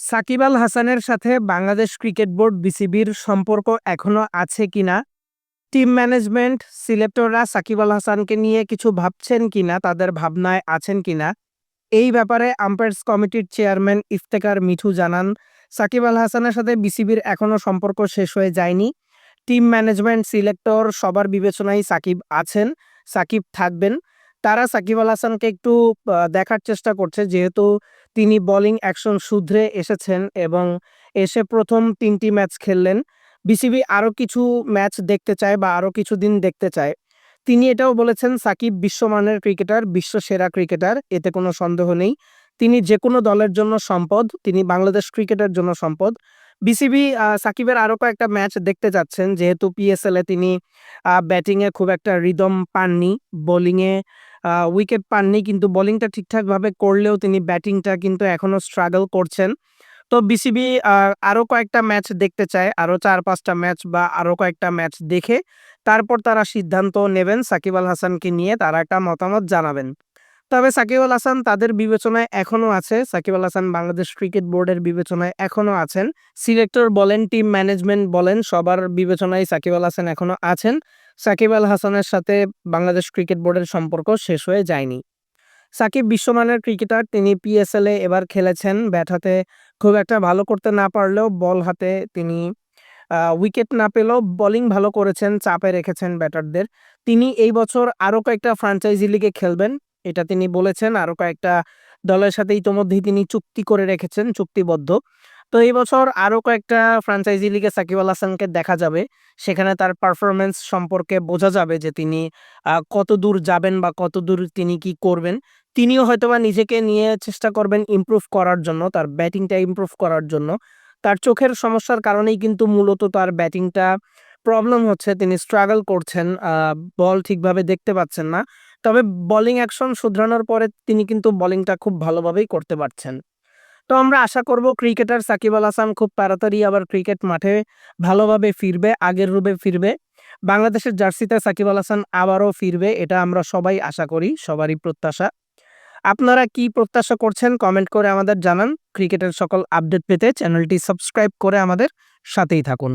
সাকিব আল হাসানের সাথে Bangladesh cricket board বিসিবির সম্পর্ক এখনও আছে কিনা টিম ম্যানেজমেন্ট সিলেক্টররা সাকিব আল হাসানকে নিয়ে কিছু ভাবছেন কিনা তাদের ভাবনায় আছেন কিনা এই ব্যাপারে আম্পায়ার্স কমিটির চেয়ারম্যান ইফতেকার মিঠু জানান, সাকিব আল হাসানের সাথে বিসিবির এখনও সম্পর্ক শেষ হয়ে যায়নি। টিম ম্যানেজমেন্ট সিলেক্টর সবার বিবেচনায় সাকিব আছেন, সাকিব থাকবেন। তারা সাকিব আল হাসানকে একটু দেখার চেষ্টা করছে। যেহেতু তিনি বোলিং অ্যাকশন শুধরে এসেছেন এবং এসে প্রথম তিনটি ম্যাচ খেললেন। বিসিবি আরও কিছু ম্যাচ দেখতে চায় বা আরও কিছু দিন দেখতে চায়। তিনি এটাও বলেছেন, সাকিব বিশ্বমানের ক্রিকেটার বিশ্ব সেরা ক্রিকেটার এতে কোনো সন্দেহ নেই। তিনি যে কোনো দলের জন্য সম্পদ, তিনি বাংলাদেশ ক্রিকেটের জন্য সম্পদ। বিসিবি সাকিবের আরও কয়েকটা ম্যাচ দেখতে যাচ্ছেন। যেহেতু পিএসএল তিনি ব্যাটিংয়ে খুব একটা রিদম পাননি। বোলিংয়ে উইকেট পাননি কিন্তু বোলিংটা ঠিকঠাকভাবে করলেও তিনি ব্যাটিংটা কিন্তু এখনও স্ট্রাগল করছেন। তো বিসিবি আরও কয়েকটা ম্যাচ দেখতে চায় আরও চার পাঁচটা ম্যাচ বা আরও কয়েকটা ম্যাচ দেখে তারপর তারা সিদ্ধান্ত নেবেন সাকিব আল হাসানকে নিয়ে তারা একটা মতামত জানাবেন। তবে সাকিব আল হাসান তাদের বিবেচনায় এখনও আছে। সাকিব আল হাসান বাংলাদেশ ক্রিকেট বোর্ডের বিবেচনায় এখনও আছেন। সিলেক্টর বলেন, টিম ম্যানেজমেন্ট বলেন, সবার বিবেচনায় সাকিব আল হাসান এখনও আছেন। সাকিব আল হাসানের সাথে বাংলাদেশ ক্রিকেট বোর্ডের সম্পর্ক শেষ হয়ে যায়নি। সাকিব বিশ্বমানের ক্রিকেটার, তিনি পিএসএল এবার খেলেছেন। ব্যাট হাতে খুব একটা ভালো করতে না পারলেও, বল হাতে তিনি উইকেট না পেলেও বোলিং ভালো করেছেন, চাপে রেখেছেন ব্যাটারদের। তিনি এই বছর আরও কয়েকটা ফ্রাঞ্চাইজি লিগে খেলবেন। এটা তিনি বলেছেন। আরও কয়েকটা দলের সাথে ইতোমধ্যেই তিনি চুক্তি করে রেখেছেন, চুক্তিবদ্ধ। তো এই বছর আরও কয়েকটা ফ্রাঞ্চাইজি লিগে সাকিব আল হাসানকে দেখা যাবে। সেখানে তার পারফরমেন্স সম্পর্কে বোঝা যাবে যে তিনি কত দূর যাবেন বা কত দূর তিনি কি করবেন। তিনিও হয়তোবা নিজেকে নিয়ে চেষ্টা করবেন ইমপ্রুভ করার জন্য, তার ব্যাটিংটা ইমপ্রুভ করার জন্য। তার চোখের সমস্যার কারণেই কিন্তু মূলত তার ব্যাটিংটা প্রবলেম হচ্ছে, তিনি স্ট্রাগল করছেন বল ঠিকভাবে দেখতে পাচ্ছেন না। তবে বোলিং অ্যাকশন শুধরানোর পরে তিনি কিন্তু বোলিংটা খুব ভালোভাবেই করতে পারছেন। তো আমরা আশা করব ক্রিকেটার সাকিব আল হাসান খুব তাড়াতাড়ি আবার ক্রিকেট মাঠে ভালোভাবে ফিরবে, আগের রূপে ফিরবে। বাংলাদেশের জার্সিতে সাকিব আল হাসান আবারও ফিরবে, এটা আমরা সবাই আশা করি, সবারই প্রত্যাশা। আপনারা কি প্রত্যাশা করছেন কমেন্ট করে আমাদের জানান। ক্রিকেটের সকল আপডেট পেতে চ্যানেলটি সাবস্ক্রাইব করে আমাদের সাথেই থাকুন।